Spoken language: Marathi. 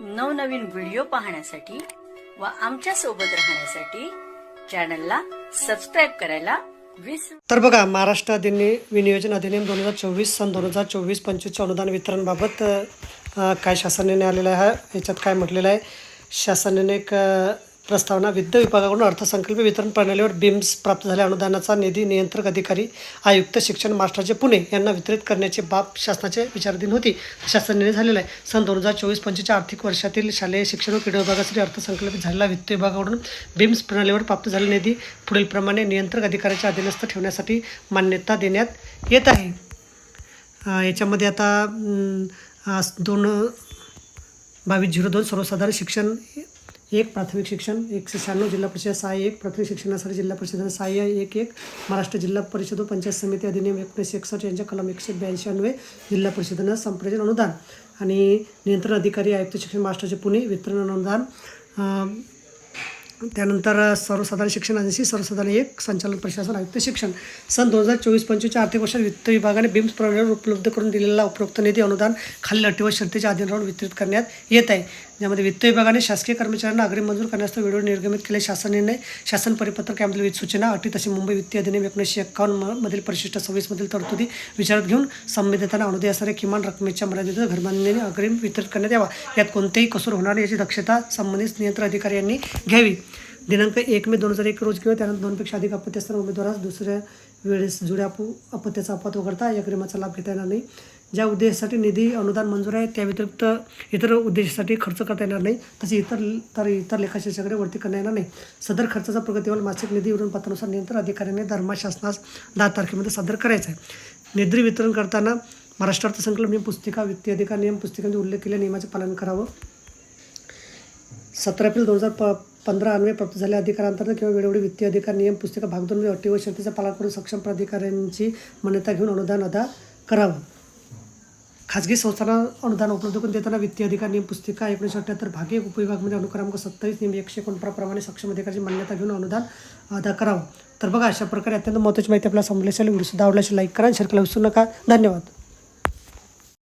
नवनवीन व्हिडिओ पाहण्यासाठी व आमच्यासोबत राहण्यासाठी चॅनलला सबस्क्राईब करायला तर बघा महाराष्ट्र अधिनि विनियोजन अधिनियम दोन हजार चोवीस सन दोन हजार चोवीस पंचवीसच्या अनुदान वितरणबाबत काय शासन निर्णय आलेला आहे याच्यात काय म्हटलेलं आहे? शासनाने एक प्रस्तावना वित्त विभागाकडून अर्थसंकल्प वितरण प्रणालीवर बिम्स प्राप्त झाल्या. अनुदानाचा निधी नियंत्रक अधिकारी आयुक्त शिक्षण मास्टरचे पुणे यांना वितरित करण्याची बाब शासनाचे विचाराधीन होती. शासन निर्णय झालेला आहे. सन दोन हजार चोवीस पंचवीसच्या आर्थिक वर्षातील शालेय शिक्षण व क्रीडा विभागासाठी अर्थसंकल्पित झालेला वित्त विभागाकडून बिम्स प्रणालीवर प्राप्त झालेला निधी पुढीलप्रमाणे नियंत्रक अधिकाऱ्याच्या अधीनस्थ ठेवण्यासाठी मान्यता देण्यात येत आहे. याच्यामध्ये आता आज दोन बावीस झिरो दोन सर्वसाधारण शिक्षण एक प्राथमिक शिक्षण एकशे शहाण्णव जिल्हा परिषद सहाय्य एक. प्राथमिक शिक्षणासाठी जिल्हा परिषद सहाय्य एक एक महाराष्ट्र जिल्हा परिषद व पंचायत समिती अधिनियम एकोणीसशे एकसष्ट यांच्या कलम एकशे ब्याऐंशी जिल्हा परिषदेनं संप्रेषण अनुदान आणि नियंत्रण अधिकारी आयुक्त शिक्षण महाराष्ट्राचे पुणे वितरण अनुदान त्यानंतर सर्वसाधारण शिक्षण एजन्सी सर्वसाधारण एक संचालन प्रशासन आयुक्त शिक्षण. सन दोन हजार चोवीस पंचवीसच्या आर्थिक वर्षात वित्त विभागाने बिम्स प्रणालीवर उपलब्ध करून दिलेला उपरोक्त निधी अनुदान खालील अटी व शर्तीच्या अधीन राहून वितरित करण्यात येत आहे. ज्यामध्ये वित्त विभागाने शासकीय कर्मचाऱ्यांना अग्रिम मंजूर करण्याचा वेळेवर निर्गमित केले शासन निर्णय शासन परिपत्रक यामधील विविध सूचना अटी तसे मुंबई वित्तीय अधिनियम एकोणीसशे एक्कावन्न मधील परिशिष्ट सव्वीसमधील तरतुदी विचारात घेऊन संविधानाने अनुदय असणाऱ्या किमान रकमेच्या मर्यादित घरबांधणीने अग्रिम वितरित करण्यात यावा. यात कोणतेही कसूर होणार याची दक्षता संबंधित नियंत्रण अधिकारी यांनी घ्यावी. दिनांक एक मे दोन हजार एक रोज किंवा त्यानंतर दोनपेक्षा अधिक अपत्य असताना उमेदवारास दुसऱ्या वेळेस जुड्या अपत्याचा अपवाद वगळता या अग्रिमाचा लाभ घेता येणार नाही. ज्या उद्देशासाठी निधी अनुदान मंजूर आहे त्या व्यतिरिक्त इतर उद्देशासाठी खर्च करता येणार नाही. तसे इतर तर इतर लेखाशास्त्राकडे वरती करता येणार नाही. सदर खर्चाचा प्रगतीवर मासिक निधी विवरणपत्रानुसार नियंत्रण अधिकाऱ्याने धर्मा शासनास दहा तारखेमध्ये सादर करायचा आहे. निधी वितरण करताना महाराष्ट्र अर्थसंकल्प नियम पुस्तिका वित्तीय अधिकार नियम पुस्तिकांचे उल्लेख केलेल्या नियमाचे पालन करावं. सतरा एप्रिल दोन हजार प पंधरा अन्वये प्राप्त झाल्या अधिकारांतर्गत किंवा वेळोवेळी वित्तीय अधिकार नियम पुस्तिका भागदोन अटी व शर्तीचं पालन करून सक्षम प्राधिकाऱ्यांची मान्यता घेऊन अनुदान अदा करावं. खाजगी संस्थांना अनुदान उपलब्ध करून देताना वित्तीय अधिकार नियम पुस्तिका एकोणीसशे अठ्ठ्याहत्तर भाग एक उपविभागमध्ये अनुक्रमांक सत्तावीस नियम एकशे एकोणप्रमाणे सक्षम अधिकाराची मान्यता घेऊन अनुदान अदा करावं. तर बघा अशा प्रकारे अत्यंत महत्त्वाची माहिती आपल्याला समजली असेल. व्हिडिओ सुद्धा आवडल्याशी लाईक करा शेअर करायला विसरू नका. धन्यवाद.